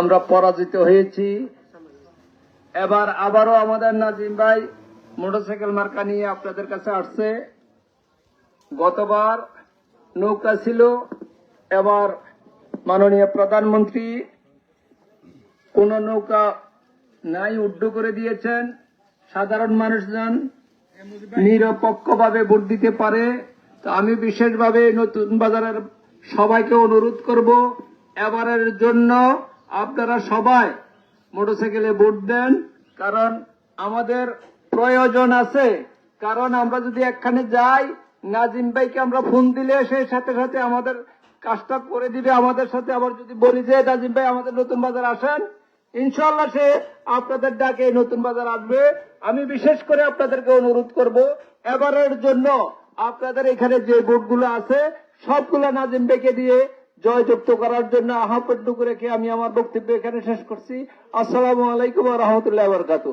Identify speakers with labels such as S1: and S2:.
S1: আমরা পরাজিত হয়েছি। এবার আবারও আমাদের নাজিম ভাই মোটরসাইকেল মার্কা নিয়ে আপনাদের কাছে আসছে। গতবার নৌকা ছিল, এবার মাননীয় প্রধানমন্ত্রী কোন নৌকা নাই উড্ড করে দিয়েছেন। সাধারণ মানুষজন নিরপেক্ষভাবে ভোট দিতে পারে। তো আমি বিশেষভাবে নতুন বাজারের সবাইকে অনুরোধ করব, এবারের জন্য আপনারা সবাই মোটরসাইকেলে ভোট দেন, কারণ আমাদের প্রয়োজন আছে। কারণ আমরা যদি একখানে যাই, নাজিম ভাইকে আমরা ফোন দিলে সেই সাথে সাথে আমাদের কাজটা করে দিবে, আমাদের সাথে আবার যদি বলি যে, নাজিম ভাই, আমাদের নতুন বাজার আসেন। ইনশাল্লাহ সে আপনাদের ডাকে নতুন বাজার আসবে। আমি বিশেষ করে আপনাদেরকে অনুরোধ করব, এবারের জন্য আপনাদের এখানে যে ভোটগুলো আছে, সবগুলো নাজিম ভাইকে দিয়ে জয়যুক্ত করার জন্য আহ্বান রেখে আমি আমার বক্তব্য এখানে শেষ করছি। আসসালামু আলাইকুম রহমতুল্লাহ বরকাতু